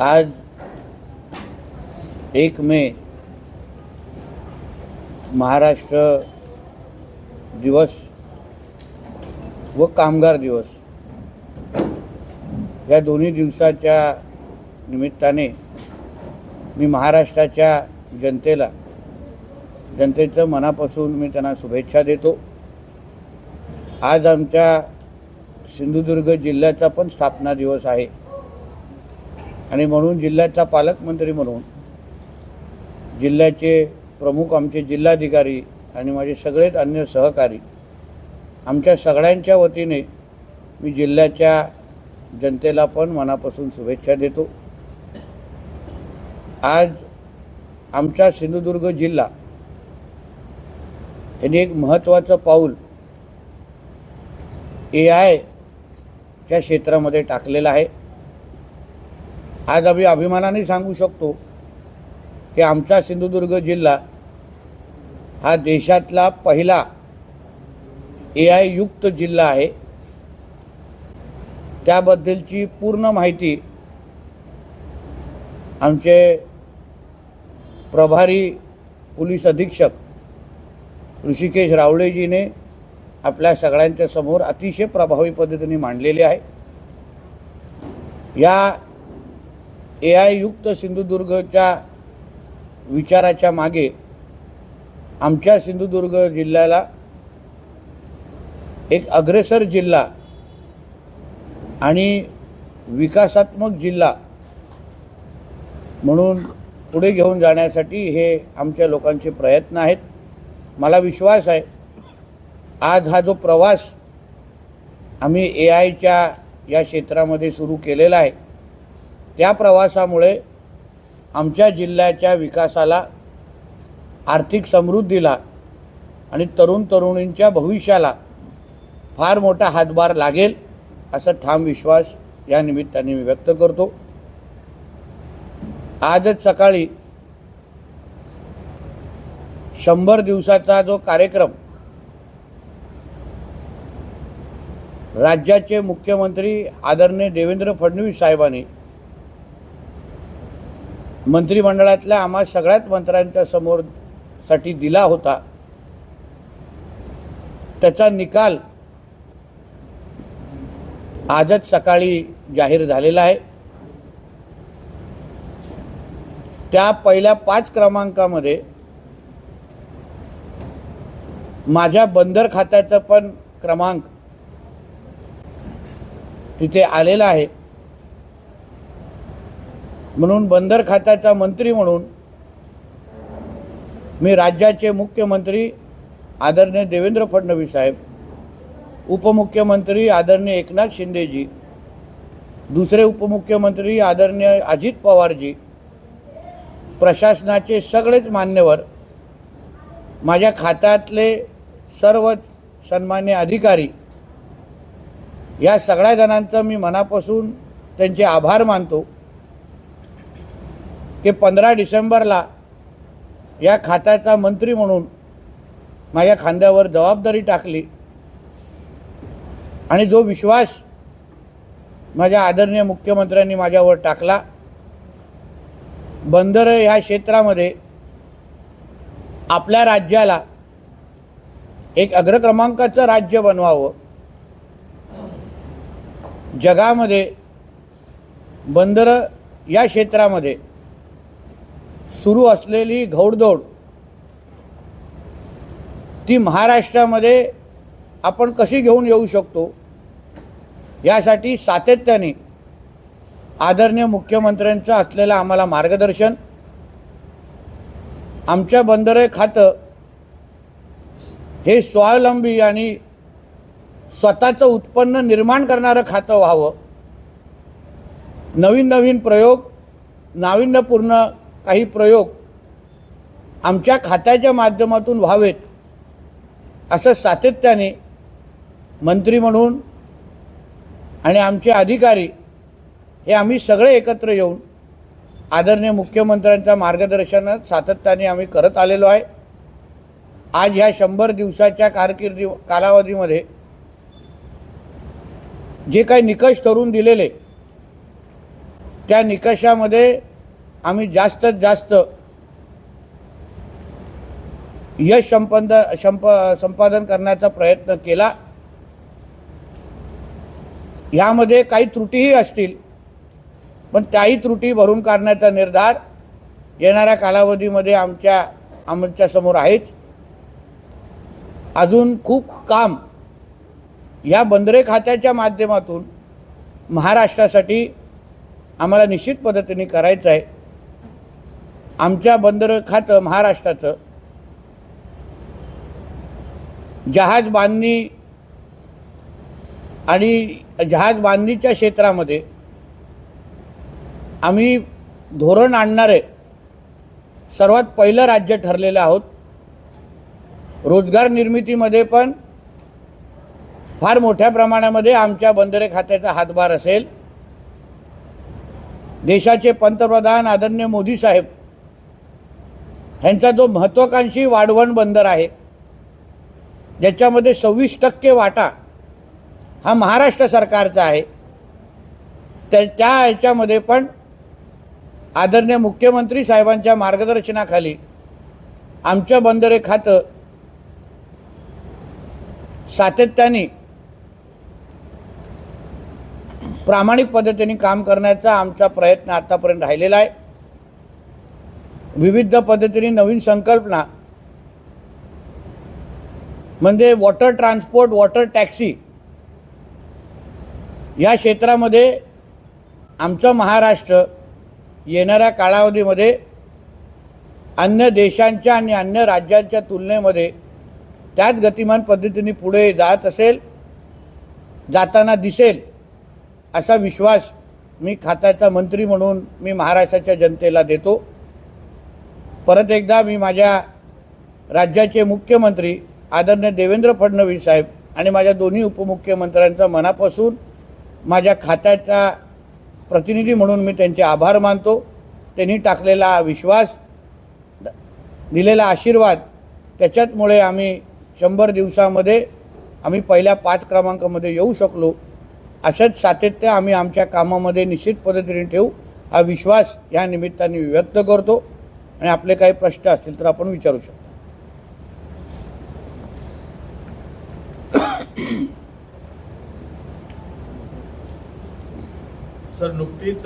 आज एक मे महाराष्ट्र दिवस व कामगार दिवस. या दोन्ही दिवसाच्या निमित्ताने मी महाराष्ट्राच्या जनतेला जनतेचं मनापासून मी त्यांना शुभेच्छा देतो. आज आमच्या सिंधुदुर्ग जिल्ह्याचा पण स्थापना दिवस आहे. आणि म्हणून जिल्ह्याचा पालकमंत्री म्हणून जिल्ह्याचे प्रमुख आमचे जिल्हाधिकारी आणि माझे सगळेच अन्य सहकारी आमच्या सगळ्यांच्या वतीने मी जिल्ह्याच्या जनतेला पण मनापासून शुभेच्छा देतो. आज आमचा सिंधुदुर्ग जिल्हा यांनी एक महत्त्वाचं पाऊल ए आयच्या क्षेत्रामध्ये टाकलेलं आहे. आज आम्ही अभिमानाने सांगू शकतो की आमचा सिंधुदुर्ग जिल्हा हा देशातला पहिला ए आय युक्त जिल्हा आहे. त्याबद्दलची पूर्ण माहिती आमचे प्रभारी पोलीस अधीक्षक ऋषिकेश रावळेजीने आपल्या सगळ्यांच्या समोर अतिशय प्रभावी पद्धतीने मांडलेली आहे. या ए आय युक्त सिंधुदुर्गच्या विचाराच्या मागे आमच्या सिंधुदुर्ग जिल्ह्याला एक अग्रेसर जिल्हा आणि विकासात्मक जिल्हा म्हणून पुढे घेऊन जाण्यासाठी हे आमच्या लोकांचे प्रयत्न आहेत. मला विश्वास आहे आज हा जो प्रवास आम्ही ए आयच्या या क्षेत्रामध्ये सुरू केलेला आहे त्या प्रवासामुळे आमच्या जिल्ह्याच्या विकासाला आर्थिक समृद्धीला आणि तरुण तरुणींच्या भविष्याला फार मोठा हातभार लागेल असा ठाम विश्वास या निमित्ताने मी व्यक्त करतो. आजच सकाळी शंभर दिवसाचा जो कार्यक्रम राज्याचे मुख्यमंत्री आदरणीय देवेंद्र फडणवीस साहेबांनी मंत्रिमंडळातल्या आम्हा सगळ्याच मंत्र्यांच्या समोर साठी दिला होता. त्याचा निकाल आजच सकाळी जाहीर झालेला आहे. त्या पहिल्या पाच क्रमांकामध्ये माझ्या बंदर खात्याचा पण क्रमांक तिथे आलेला आहे. म्हणून बंदर खात्याचा मंत्री म्हणून मी राज्याचे मुख्यमंत्री आदरणीय देवेंद्र फडणवीस साहेब उपमुख्यमंत्री आदरणीय एकनाथ शिंदेजी दुसरे उपमुख्यमंत्री आदरणीय अजित पवारजी प्रशासनाचे सगळेच मान्यवर माझ्या खात्यातले सर्व सन्मान्य अधिकारी या सगळ्या जणांचं मी मनापासून त्यांचे आभार मानतो. की पंधरा डिसेंबरला या खात्याचा मंत्री म्हणून माझ्या खांद्यावर जबाबदारी टाकली. आणि जो विश्वास माझ्या आदरणीय मुख्यमंत्र्यांनी माझ्यावर टाकला बंदर ह्या क्षेत्रामध्ये आपल्या राज्याला एक अग्रक्रमांकाचं राज्य बनवावं. जगामध्ये बंदर या क्षेत्रामध्ये सुरू असलेली घौडदौड ती महाराष्ट्रामध्ये आपण कशी घेऊन येऊ शकतो यासाठी सातत्याने आदरणीय मुख्यमंत्र्यांचं असलेलं आम्हाला मार्गदर्शन आमच्या बंदरे खातं हे स्वावलंबी आणि स्वतःचं उत्पन्न निर्माण करणारं खातं व्हावं. नवीन नवीन प्रयोग नाविन्यपूर्ण काही प्रयोग आमच्या खात्याच्या माध्यमातून व्हावेत असं सातत्याने मंत्री म्हणून आणि आमचे अधिकारी हे आम्ही सगळे एकत्र येऊन आदरणीय मुख्यमंत्र्यांच्या मार्गदर्शनात सातत्याने आम्ही करत आलेलो आहे. आज ह्या शंभर दिवसाच्या कारकिर्दी कालावधीमध्ये जे काही निकष ठरवून दिलेले त्या निकषामध्ये आम्ही जास्तीत जास्त यश संपद संप संपादन करण्याचा प्रयत्न केला. यामध्ये काही त्रुटीही असतील पण त्याही त्रुटी भरून काढण्याचा निर्धार येणाऱ्या कालावधीमध्ये आमच्या आमच्यासमोर आहेच. अजून खूप काम या बंदरे खात्याच्या माध्यमातून महाराष्ट्रासाठी आम्हाला निश्चित पद्धतीने करायचं आहे. आमच्या बंदर खातं महाराष्ट्राचं. जहाज बांधणी आणि जहाज बांधणीच्या क्षेत्रामध्ये आम्ही धोरण आणणारे सर्वात पहिलं राज्य ठरलेलं आहोत. रोजगार निर्मितीमध्ये पण फार मोठ्या प्रमाणामध्ये आमच्या बंदरे खात्याचा हातभार असेल. देशाचे पंतप्रधान आदरणीय मोदी साहेब ह्यांचा जो महत्त्वाकांक्षी वाढवण बंदर आहे ज्याच्यामध्ये सव्वीस टक्के वाटा हा महाराष्ट्र सरकारचा आहे त्या त्या ह्याच्यामध्ये पण आदरणीय मुख्यमंत्री साहेबांच्या मार्गदर्शनाखाली आमचं बंदरे खातं सातत्याने प्रामाणिक पद्धतीने काम करण्याचा आमचा प्रयत्न आतापर्यंत राहिलेला आहे. विविध पद्धतीने नवीन संकल्पना. म्हणजे वॉटर ट्रान्सपोर्ट वॉटर टॅक्सी या क्षेत्रामध्ये आमचं महाराष्ट्र येणाऱ्या कालावधीमध्ये अन्य देशांच्या आणि अन्य राज्यांच्या तुलनेमध्ये त्याच गतिमान पद्धतीने पुढे जात असेल जाताना दिसेल असा विश्वास मी खात्याचा मंत्री म्हणून मी महाराष्ट्राच्या जनतेला देतो. परत एकदा मी माझ्या राज्याचे मुख्यमंत्री आदरणीय देवेंद्र फडणवीस साहेब आणि माझ्या दोन्ही उपमुख्यमंत्र्यांचा मनापासून माझ्या खात्याचा प्रतिनिधी म्हणून मी त्यांचे आभार मानतो. त्यांनी टाकलेला विश्वास दिलेला आशीर्वाद त्याच्याचमुळे आम्ही शंभर दिवसामध्ये आम्ही पहिल्या पाच क्रमांकामध्ये येऊ शकलो. असंच सातत्य आम्ही आमच्या कामामध्ये निश्चित पद्धतीने ठेवू. हा विश्वास या निमित्ताने व्यक्त करतो. आणि आपले काही प्रश्न असतील तर आपण विचारू शकतो. सर नुकतीच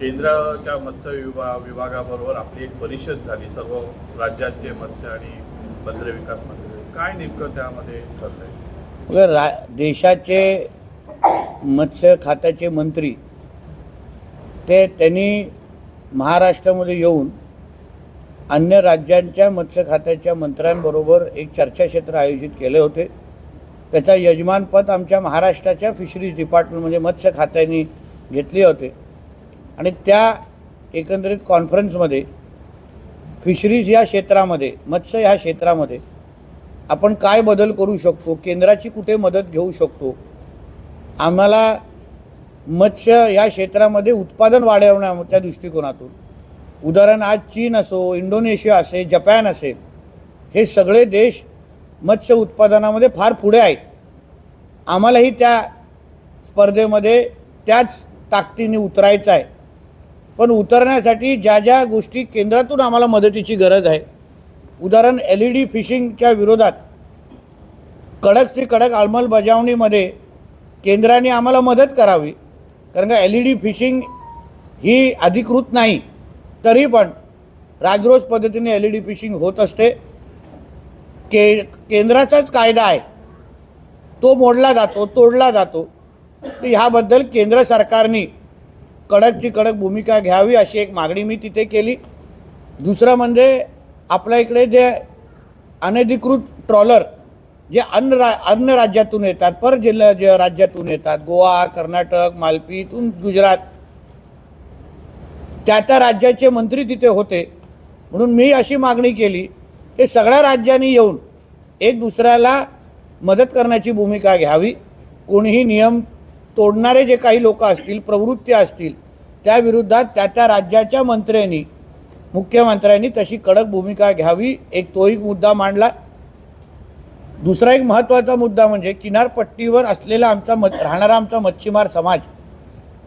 केंद्राच्या मत्स्य विभाग विभागाबरोबर आपली एक परिषद झाली सर्व राज्याचे मत्स्य आणि बंदरे विकास मंत्री. काय नेमकं त्यामध्ये ठरलंय? रा देशाचे मत्स्य खात्याचे मंत्री ते त्यांनी महाराष्ट्रामध्ये येऊन अन्य राज्यांच्या मत्स्य खात्याच्या मंत्र्यांबरोबर एक चर्चाक्षेत्र आयोजित केले होते. त्याचा यजमानपद आमच्या महाराष्ट्राच्या फिशरीज डिपार्टमेंट म्हणजे मत्स्य खात्याने घेतले होते. आणि त्या एकंदरीत कॉन्फरन्समध्ये फिशरीज या क्षेत्रामध्ये मत्स्य ह्या क्षेत्रामध्ये आपण काय बदल करू शकतो? केंद्राची कुठे मदत घेऊ शकतो? आम्हाला मत्स्य या क्षेत्रामध्ये उत्पादन वाढवण्याच्या दृष्टिकोनातून उदाहरण आज चीन असो इंडोनेशिया असेल जपान असेल हे सगळे देश मत्स्य उत्पादनामध्ये फार पुढे आहेत. आम्हालाही त्या स्पर्धेमध्ये त्याच ताकदीने उतरायचं आहे. पण उतरण्यासाठी ज्या ज्या गोष्टी केंद्रातून आम्हाला मदतीची गरज आहे उदाहरण एल ई डी फिशिंगच्या विरोधात कडक ते कडक अंमलबजावणीमध्ये केंद्राने आम्हाला मदत करावी. कारण का एल ई डी फिशिंग ही अधिकृत नाही. तरी पण राजरोज पद्धतीने एल ई डी फिशिंग होत असते. के केंद्राचाच कायदा आहे. तो मोडला जातो तोडला जातो. तर ह्याबद्दल केंद्र सरकारने कडकची कडक भूमिका घ्यावी अशी एक मागणी मी तिथे केली. दुसरं म्हणजे आपल्या इकडे जे अनधिकृत ट्रॉलर जे अन्य रा अन्य राज्यातून येतात पर जिल्हा जे राज्यातून येतात गोवा कर्नाटक मालपीतून गुजरात त्या त्या राज्याचे मंत्री तिथे होते. म्हणून मी अशी मागणी केली की सगळ्या राज्यांनी येऊन एक दुसऱ्याला मदत करण्याची भूमिका घ्यावी. कोणीही नियम तोडणारे जे काही लोक असतील प्रवृत्ती असतील त्या विरुद्धात त्या त्या राज्याच्या मंत्र्यांनी मुख्यमंत्र्यांनी तशी कडक भूमिका घ्यावी. एक तो एक मुद्दा मांडला. दुसरा एक महत्त्वाचा मुद्दा म्हणजे किनारपट्टीवर असलेला आमचा मत राहणारा आमचा मच्छीमार समाज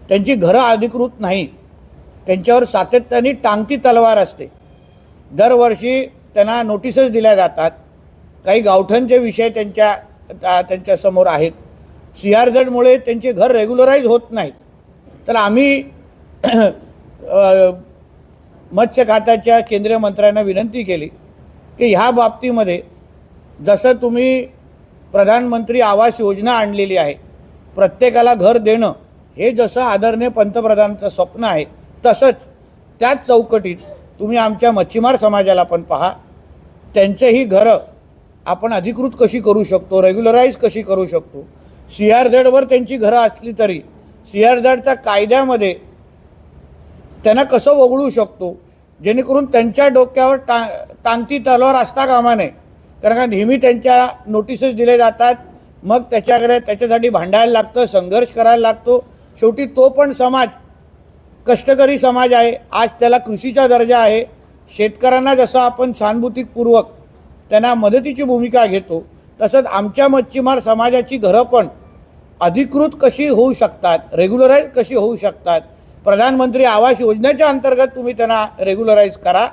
त्यांची घरं अधिकृत नाही त्यांच्यावर सातत्याने टांगती तलवार असते. दरवर्षी त्यांना नोटीसच दिल्या जातात. काही गावठणचे विषय त्यांच्या त्यांच्यासमोर आहेत सी आर झेडमुळे त्यांचे घर रेग्युलराईज होत नाहीत. तर आम्ही मत्स्य खात्याच्या केंद्रीय मंत्र्यांना विनंती केली की ह्या बाबतीमध्ये जसं तुम्ही प्रधानमंत्री आवास योजना आणलेली आहे प्रत्येकाला घर देणं हे जसं आदरणीय पंतप्रधानांचं स्वप्न आहे तसंच त्याच चौकटीत तुम्ही आमच्या मच्छीमार समाजाला पण पहा. त्यांचेही घरं आपण अधिकृत कशी करू शकतो? रेग्युलराईज कशी करू शकतो? सी आर झेडवर त्यांची घरं असली तरी सी आर झेडच्या कायद्यामध्ये त्यांना कसं वगळू शकतो? जेणेकरून त्यांच्या डोक्यावर टा टांगती तलवार असता कामा नये. कारण का नेहमी त्यांच्या नोटिसेस दिले जातात. मग त्याच्याकडे त्याच्यासाठी भांडायला लागतं संघर्ष करायला लागतो. शेवटी तो पण समाज कष्टकरी समाज आहे. आज त्याला कृषीचा दर्जा आहे. शेतकऱ्यांना जसं आपण सहानुभूतीपूर्वक त्यांना मदतीची भूमिका घेतो तसंच आमच्या मच्छीमार समाजाची घरं पण अधिकृत कशी होऊ शकतात रेग्युलराईज कशी होऊ शकतात प्रधानमंत्री आवास योजनेच्या अंतर्गत तुम्ही त्यांना रेग्युलराईज करा.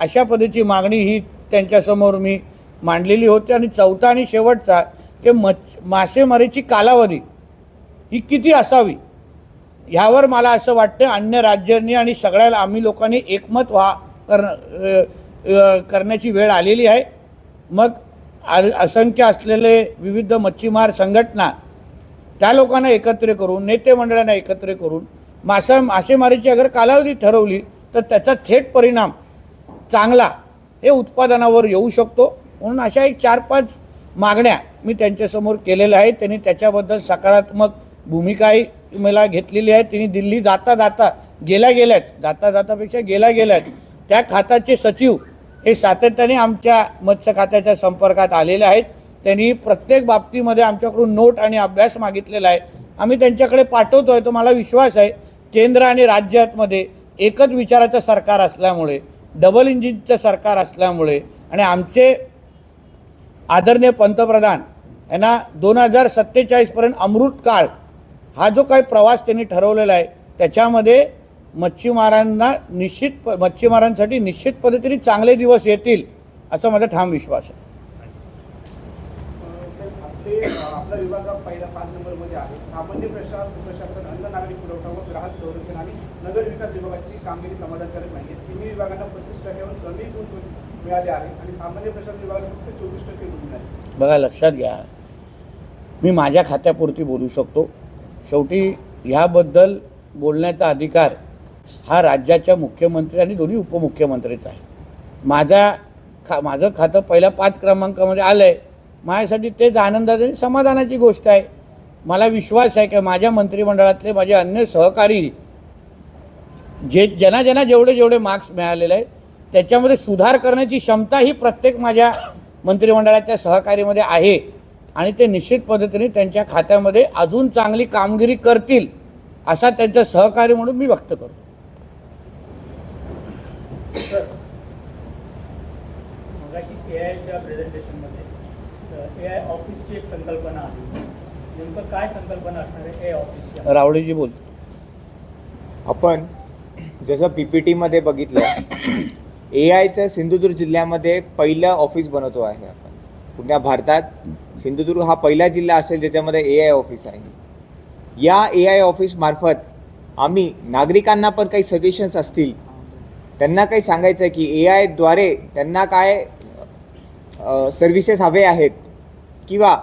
अशा पद्धतीची मागणी ही त्यांच्यासमोर मी मांडलेली होती. आणि चौथा आणि शेवटचा की मच्छ मासेमारीची कालावधी ही किती असावी? ह्यावर मला असं वाटतं अन्य राज्यांनी आणि सगळ्या आम्ही लोकांनी एकमत व्हा कर करण्याची वेळ आलेली आहे. मग आ- असंख्य असलेले विविध मच्छीमार संघटना त्या लोकांना एकत्र करून नेते मंडळांना एकत्र करून मासा मासेमारीची अगर कालावधी ठरवली तर त्याचा थेट परिणाम चांगला हे उत्पादनावर येऊ शकतो. म्हणून अशा एक चार पाच मागण्या मी त्यांच्यासमोर केलेल्या आहेत. त्यांनी त्याच्याबद्दल सकारात्मक भूमिकाही मला घेतलेली आहे तिने दिल्ली जाता जाता गेल्या गेल्याच जाता जातापेक्षा गेल्या गेल्याच त्या खात्याचे सचिव हे सातत्याने आमच्या मत्स्य खात्याच्या संपर्कात आलेले आहेत. त्यांनी प्रत्येक बाबतीमध्ये आमच्याकडून नोट आणि अभ्यास मागितलेला आहे. आम्ही त्यांच्याकडे पाठवतो आहे तो मला विश्वास आहे. केंद्र आणि राज्यातमध्ये एकच विचाराचं सरकार असल्यामुळे डबल इंजिनचं सरकार असल्यामुळे आणि आमचे आदरणीय पंतप्रधान यांना दोन हजार सत्तेचाळीसपर्यंत अमृत काळ हा जो काही प्रवास त्यांनी ठरवलेला आहे त्याच्यामध्ये मच्छीमारांना निश्चित प मच्छीमारांसाठी निश्चित पद्धतीने चांगले दिवस येतील असा माझा ठाम विश्वास आहे. तर आपले आपला विभाग पहिला पाच नंबरमध्ये आहे. सामान्य प्रशासन प्रशासन अन्न नागरिक पुरवठा व ग्राहक संरक्षण आणि नगर विकास विभागाची कामगिरी समाधानकारक नाही तिन्ही विभागांना पस्तीस टक्क्याहून कमी गुण मिळाले आहे आणि सामान्य प्रशासन विभागाला फक्त चोवीस टक्के गुण मिळाले बघा लक्षात घ्या. मी माझ्या खात्यापुरती बोलू शकतो. शेवटी ह्याबद्दल बोलण्याचा अधिकार हा राज्याच्या मुख्यमंत्री आणि दोन्ही उपमुख्यमंत्रीचा आहे. माझा खा माझं खातं पहिल्या पाच क्रमांकामध्ये आलं आहे माझ्यासाठी तेच आनंदाची आणि समाधानाची गोष्ट आहे. मला विश्वास आहे की माझ्या मंत्रिमंडळातले माझे अन्य सहकारी जे ज्यांना ज्यांना जेवढे जेवढे मार्क्स मिळालेले आहेत त्याच्यामध्ये सुधार करण्याची क्षमता ही प्रत्येक माझ्या मंत्रिमंडळाच्या सहकारीमध्ये आहे. आणि ते निश्चित पद्धतीने त्यांच्या खात्यामध्ये अजून चांगली कामगिरी करतील असा त्यांचा सहकारी म्हणून मी व्यक्त करतो. रावळीजी बोलतो आपण जसं पी पी टीमध्ये बघितलं ए आयचं सिंधुदुर्ग जिल्ह्यामध्ये पहिलं ऑफिस बनवतो आहे आपण. पुण्या भारतात? सिंधुदुर्ग हा पहिला जिल्हा असेल ज्याच्यामध्ये ए आय ऑफिस आहे. या ए आय ऑफिसमार्फत आम्ही नागरिकांना पण काही सजेशन्स असतील. त्यांना काही सांगायचं आहे की ए आयद्वारे त्यांना काय सर्व्हिसेस हवे आहेत? किंवा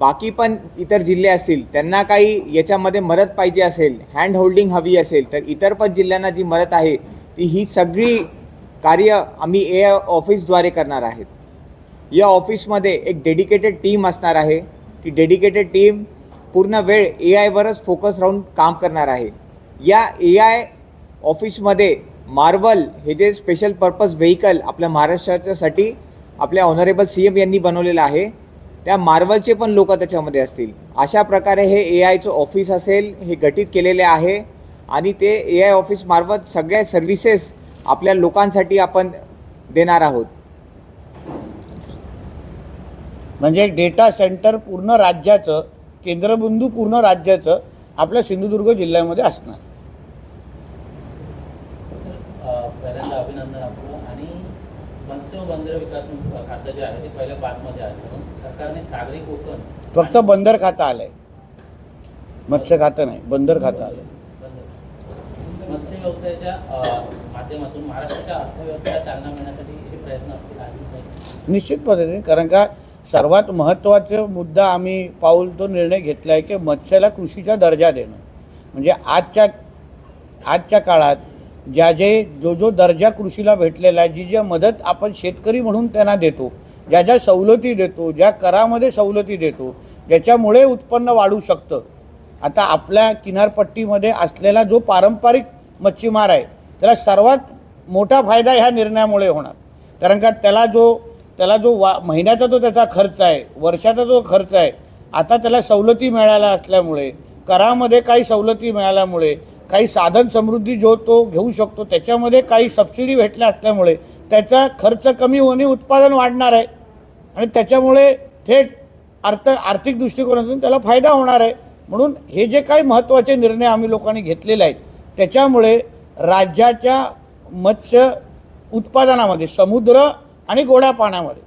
बाकी पण इतर जिल्हे असतील त्यांना काही याच्यामध्ये मदत पाहिजे असेल हँड होल्डिंग हवी असेल तर इतर पण जिल्ह्यांना जी मदत आहे ती ही सगळी कार्य आम्ही ए आय ऑफिसद्वारे करणार आहेत. या ऑफिसमध्ये एक डेडिकेटेड टीम असणार आहे. ती डेडिकेटेड टीम पूर्ण वेळ ए आयवरच फोकस राहून काम करणार आहे. या ए आय ऑफिसमध्ये मार्वल हे जे स्पेशल पर्पज व्हेकल आपल्या महाराष्ट्राच्यासाठी आपल्या ऑनरेबल सी एम यांनी बनवलेलं आहे. त्या मार्वलचे पण लोक त्याच्यामध्ये असतील. अशा प्रकारे हे ए आयचं ऑफिस असेल हे गठीत केलेले आहे आणि ते ए आय ऑफिस मार्फत सगळ्या सर्व्हिसेस आपल्या लोकांसाठी आपण देणार आहोत. म्हणजे डेटा सेंटर पूर्ण राज्याचं केंद्रबिंदू पूर्ण राज्याचं आपल्या सिंधुदुर्ग जिल्ह्यामध्ये असणार. अ, पहिल्यांदा अभिनंदन आपलं. आणि मत्स्य व बंदर विकास खातं जे आहे ते पहिल्या पाचमध्ये आहे म्हणून सरकारने सागरी कोकण फक्त बंदर खातं आलंय. मत्स्य खातं नाही बंदर खातं आलंय. मत्स्य व्यवसायाच्या माध्यमातून महाराष्ट्राच्या अर्थव्यवस्थेला चालना मिळण्यासाठी हे प्रयत्न असतील. निश्चित पद्धतीने कारण का सर्वात महत्त्वाचा मुद्दा आम्ही पाऊल तो निर्णय घेतला आहे की मत्स्याला कृषीचा दर्जा देणं. म्हणजे आजच्या आजच्या काळात ज्या जे जो जो दर्जा कृषीला भेटलेला आहे जी ज्या मदत आपण शेतकरी म्हणून त्यांना देतो ज्या ज्या सवलती देतो ज्या करामध्ये सवलती देतो ज्याच्यामुळे उत्पन्न वाढू शकतं. आता आपल्या किनारपट्टीमध्ये असलेला जो पारंपरिक मच्छीमार आहे त्याला सर्वात मोठा फायदा ह्या निर्णयामुळे होणार. कारण का त्याला जो त्याला जो वा महिन्याचा जो त्याचा खर्च आहे वर्षाचा जो खर्च आहे आता त्याला सवलती मिळाल्या असल्यामुळे करामध्ये काही सवलती मिळाल्यामुळे काही साधन समृद्धी जो तो घेऊ शकतो त्याच्यामध्ये काही सबसिडी भेटल्या असल्यामुळे त्याचा खर्च कमी होणे उत्पादन वाढणार आहे. आणि त्याच्यामुळे थेट अर्थ आर्थिक दृष्टिकोनातून त्याला फायदा होणार आहे. म्हणून हे जे काही महत्त्वाचे निर्णय आम्ही लोकांनी घेतलेले आहेत त्याच्यामुळे राज्याच्या मत्स्य उत्पादनामध्ये समुद्र आणि गोड्या पाण्यामध्ये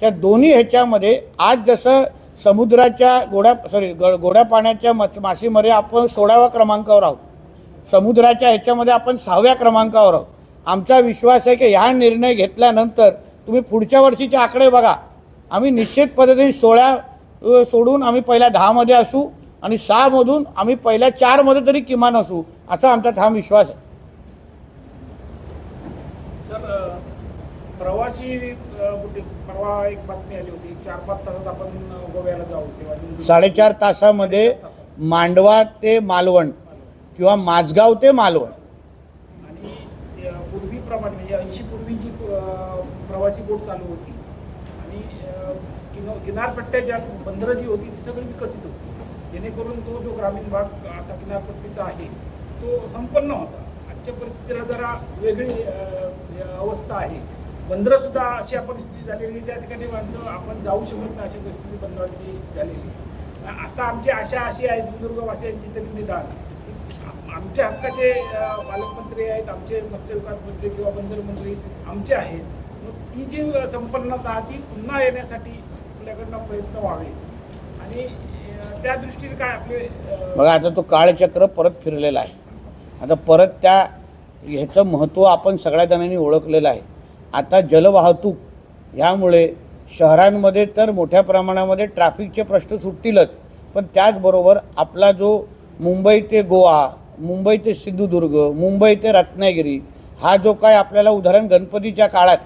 त्या दोन्ही ह्याच्यामध्ये आज जसं समुद्राच्या गोड्या सॉरी ग गोड्या पाण्याच्या मच मासेमारी आपण सोळाव्या क्रमांकावर आहोत. समुद्राच्या ह्याच्यामध्ये आपण सहाव्या क्रमांकावर आहोत. आमचा विश्वास आहे की ह्या निर्णय घेतल्यानंतर तुम्ही पुढच्या वर्षीचे आकडे बघा. आम्ही निश्चित पद्धतीने सोळा सोडून आम्ही पहिल्या दहामध्ये असू आणि सहामधून आम्ही पहिल्या चारमध्ये तरी किमान असू असा आमचा ठाम विश्वास आहे. प्रवासी कुठे? परवा एक बातमी आली होती चार पाच तासात आपण गोव्याला जाऊ तेव्हा साडेचार तासामध्ये मांडवा ते मालवण किंवा माझगाव ते मालवण. आणि पूर्वीप्रमाणे म्हणजे ऐंशी पूर्वीची प्रवासी बोट चालू होती. आणि किनारपट्ट्याच्या बंदरं जी होती ती सगळी विकसित होती. जेणेकरून तो जो ग्रामीण भाग आता किनारपट्टीचा आहे तो संपन्न होता. आजच्या परिस्थितीला जरा वेगळी अवस्था आहे. बंदरं सुद्धा अशा परिस्थिती झालेली त्या ठिकाणी माणसं आपण जाऊ शकत नाही अशी परिस्थिती बंदरांची झालेली. आता आमची आशा अशी आहे सिंधुदुर्गवासियांची तरी निदान. आमच्या हक्काचे पालकमंत्री आहेत आमचे मत्स्य विकास मंत्री किंवा बंदर मंत्री आमचे आहेत. मग ती जी संपन्नता ती पुन्हा येण्यासाठी आपल्याकडनं प्रयत्न व्हावे. आणि त्या दृष्टीने काय आपले बघा आता तो काळचक्र परत फिरलेला आहे. आता परत त्या ह्याचं महत्त्व आपण सगळ्या जणांनी ओळखलेलं आहे. आता जलवाहतूक ह्यामुळे शहरांमध्ये तर मोठ्या प्रमाणामध्ये ट्रॅफिकचे प्रश्न सुटतीलच. पण त्याचबरोबर आपला जो मुंबई ते गोवा मुंबई ते सिंधुदुर्ग मुंबई ते रत्नागिरी हा जो काय आपल्याला उदाहरण गणपतीच्या काळात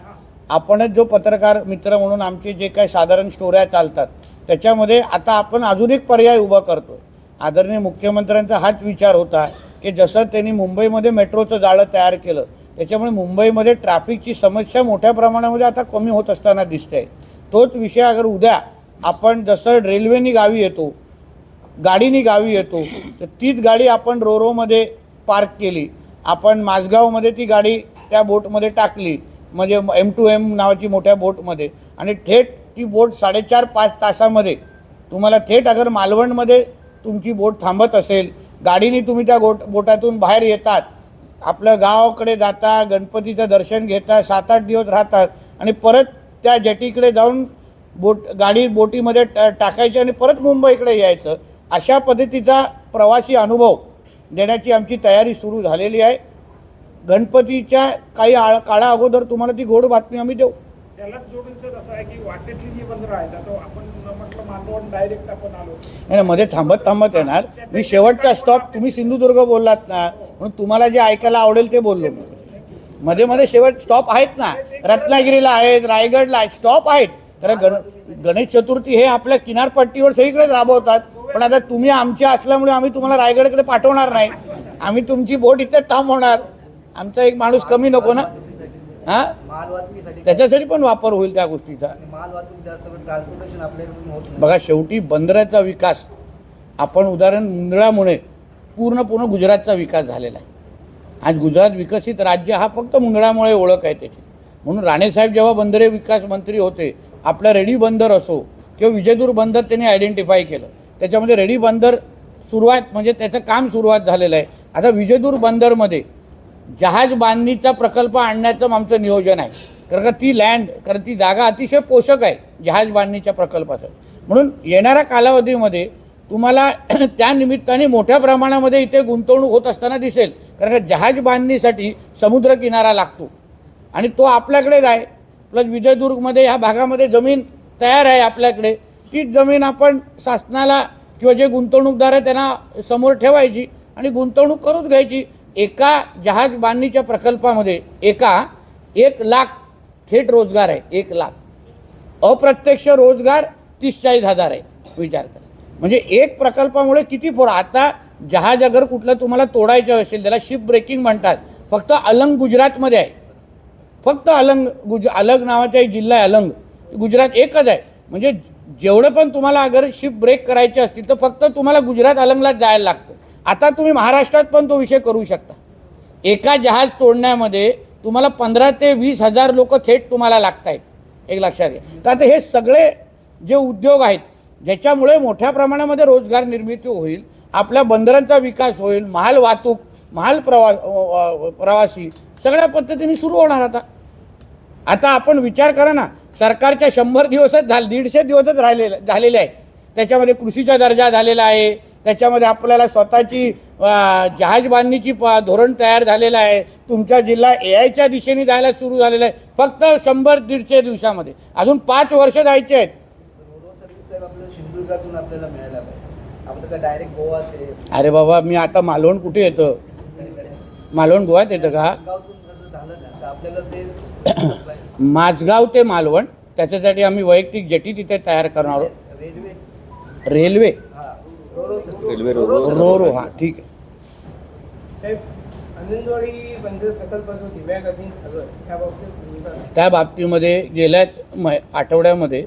आपणच जो पत्रकार मित्र म्हणून आमचे जे काही साधारण स्टोऱ्या चालतात त्याच्यामध्ये आता आपण अजून एक पर्याय उभा करतो आदरणीय मुख्यमंत्र्यांचा हाच विचार होता की जसं त्यांनी मुंबईमध्ये मेट्रोचं जाळं तयार केलं त्याच्यामुळे मुंबईमध्ये ट्रॅफिकची समस्या मोठ्या प्रमाणामध्ये आता कमी होत असताना दिसते तोच विषय अगर उद्या आपण जसं रेल्वेनी गावी येतो गाडीनी गावी येतो तर तीच गाडी आपण रोरोमध्ये पार्क केली आपण माझगावमध्ये ती गाडी त्या बोटमध्ये टाकली म्हणजे एम टू एम नावाची मोठ्या बोटमध्ये आणि थेट ती बोट साडेचार पाच तासामध्ये तुम्हाला थेट अगर मालवणमध्ये तुमची बोट थांबत असेल गाडीने तुम्ही त्या गोट बोटातून बाहेर येतात आपल्या गावाकडे जाता गणपतीचं दर्शन घेता सात आठ दिवस राहतात आणि परत त्या जेटीकडे जाऊन बोट गाडी बोटीमध्ये टा टाकायची आणि परत मुंबईकडे यायचं. अशा पद्धतीचा प्रवासी अनुभव देण्याची आमची तयारी सुरू झालेली आहे. गणपतीच्या काही आळ काळा अगोदर तुम्हाला ती गोड बातमी आम्ही देऊ. नाही मध्ये थांबत थांबत येणार. मी शेवटचा स्टॉप तुम्ही सिंधुदुर्ग बोललात ना म्हणून तुम्हाला जे ऐकायला आवडेल ते बोललो मी. मध्ये मध्ये शेवट स्टॉप आहेत ना. रत्नागिरीला आहेत रायगडला आहेत स्टॉप आहेत. कारण गण गणेश चतुर्थी हे आपल्या किनारपट्टीवर सगळीकडेच राबवतात. पण आता तुम्ही आमच्या असल्यामुळे आम्ही तुम्हाला रायगडकडे पाठवणार नाही. आम्ही तुमची बोट इथेच थांबवणार. आमचा एक माणूस कमी नको ना. हां? त्याच्यासाठी पण वापर होईल त्या गोष्टीचा. बघा शेवटी बंदराचा विकास आपण उदाहरण मुंदळामुळे पूर्ण पूर्ण गुजरातचा विकास झालेला आहे. आज गुजरात विकसित राज्य हा फक्त मुंदळामुळे ओळख आहे त्याची. म्हणून राणेसाहेब जेव्हा बंदरे विकास मंत्री होते आपलं रेडी बंदर असो किंवा विजयदूर बंदर त्यांनी आयडेंटिफाय केलं. त्याच्यामध्ये रेडी बंदर सुरुवात म्हणजे त्याचं काम सुरुवात झालेलं आहे. आता विजयदूर बंदरमध्ये जहाज बांधणीचा प्रकल्प आणण्याचं आमचं नियोजन आहे. कारण का ती लँड कारण ती जागा अतिशय पोषक आहे जहाज बांधणीच्या प्रकल्पाचं. म्हणून येणाऱ्या कालावधीमध्ये तुम्हाला त्या निमित्ताने मोठ्या प्रमाणामध्ये इथे गुंतवणूक होत असताना दिसेल. कारण का जहाज बांधणीसाठी समुद्रकिनारा लागतो. आणि तो आपल्याकडेच आहे. प्लस विजयदुर्गमध्ये ह्या भागामध्ये जमीन तयार आहे आपल्याकडे. तीच जमीन आपण शासनाला किंवा जे गुंतवणूकदार आहे त्यांना समोर ठेवायची आणि गुंतवणूक करूच घ्यायची. एका जहाज बांधणीच्या प्रकल्पामध्ये एका एक लाख थेट रोजगार आहे एक लाख. अप्रत्यक्ष रोजगार तीस चाळीस हजार आहेत विचार करा. म्हणजे एक प्रकल्पामुळे किती पोरं आता जहाज अगर कुठलं तुम्हाला तोडायचं असेल त्याला शिप ब्रेकिंग म्हणतात फक्त अलंग गुजरातमध्ये आहे. फक्त अलंग गुज अलग नावाचा एक जिल्हा आहे अलंग. गुजरात एकच आहे. म्हणजे जेवढं पण तुम्हाला अगर शिप ब्रेक करायचे असतील तर फक्त तुम्हाला गुजरात अलंगलाच जायला लागतं. आता तुम्ही महाराष्ट्रात पण तो विषय करू शकता. एका जहाज तोडण्यामध्ये तुम्हाला पंधरा ते वीस हजार लोक थेट तुम्हाला लागत आहेत एक लक्षात घ्या. तर आता हे सगळे जे उद्योग आहेत ज्याच्यामुळे मोठ्या प्रमाणामध्ये रोजगार निर्मिती होईल आपल्या बंदरांचा विकास होईल महाल वाहतूक महाल प्रवा प्रवासी सगळ्या पद्धतीने सुरू होणार आता. आता आपण विचार करा ना सरकारच्या शंभर दिवसच झाले दीडशे दिवसच राहिलेले झालेले आहेत. त्याच्यामध्ये कृषीचा दर्जा झालेला आहे त्याच्यामध्ये आपल्याला स्वतःची जहाज बांधणीची प धोरण तयार झालेलं आहे. तुमचा जिल्हा ए आयच्या दिशेने जायला सुरू झालेला आहे. फक्त शंभर दीडशे दिवसामध्ये. अजून पाच वर्ष जायचे आहेत. अरे बाबा मी आता मालवण कुठे येतं? मालवण गोव्यात येतं का? माझगाव ते मालवण. त्याच्यासाठी आम्ही वैयक्तिक जेटी तिथे तयार करणार आहोत. रेल्वे. रेल्वे रो- रो रो हां ठीक आहे. त्या बाबतीत तुमचा त्या बाबतीमध्ये गेल्या म आठवड्यामध्ये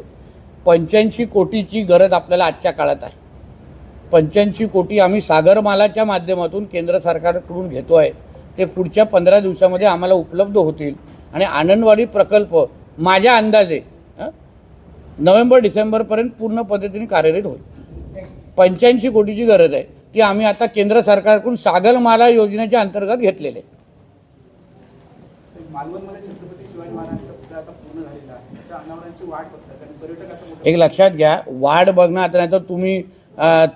पंच्याऐंशी कोटीची गरज आपल्याला आजच्या काळात आहे. पंच्याऐंशी कोटी आम्ही सागरमालाच्या माध्यमातून केंद्र सरकारकडून घेतो आहे. ते पुढच्या पंधरा दिवसामध्ये आम्हाला उपलब्ध होतील. आणि आनंदवाडी प्रकल्प माझ्या अंदाजे नोव्हेंबर डिसेंबरपर्यंत पूर्ण पद्धतीने कार्यरत होईल. पंच्याऐंशी कोटीची गरज आहे. ती आम्ही आता केंद्र सरकारकडून सागरमाला योजनेच्या अंतर्गत घेतलेले एक लक्षात घ्या वाढ बघणं आता नाही तर तुम्ही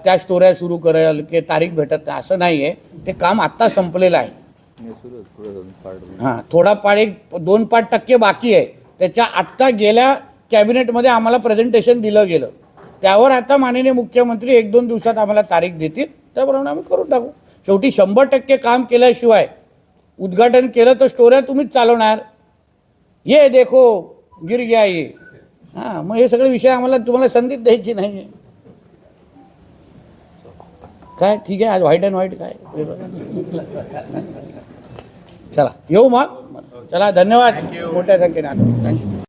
त्या स्टोऱ्या सुरू कराल की तारीख भेटत नाही असं नाही आहे ते काम आत्ता संपलेलं आहे. हां थोडा पाठ एक दोन पाच टक्के बाकी आहे. त्याच्या आत्ता गेल्या कॅबिनेटमध्ये आम्हाला प्रेझेंटेशन दिलं गेलं. त्यावर आता माननीय मुख्यमंत्री एक दोन दिवसात आम्हाला तारीख देतील. त्याप्रमाणे आम्ही करून टाकू. शेवटी शंभर टक्के काम केल्याशिवाय उद्घाटन केलं तर स्टोऱ्या तुम्हीच चालवणार. ये देखो गिर गया ये. हां मग हे सगळे विषय आम्हाला तुम्हाला संधीच द्यायची नाही आहे काय? ठीक आहे आज व्हाईट अँड व्हाईट काय? चला येऊ मग. चला धन्यवाद. मोठ्या संख्येने थँक्यू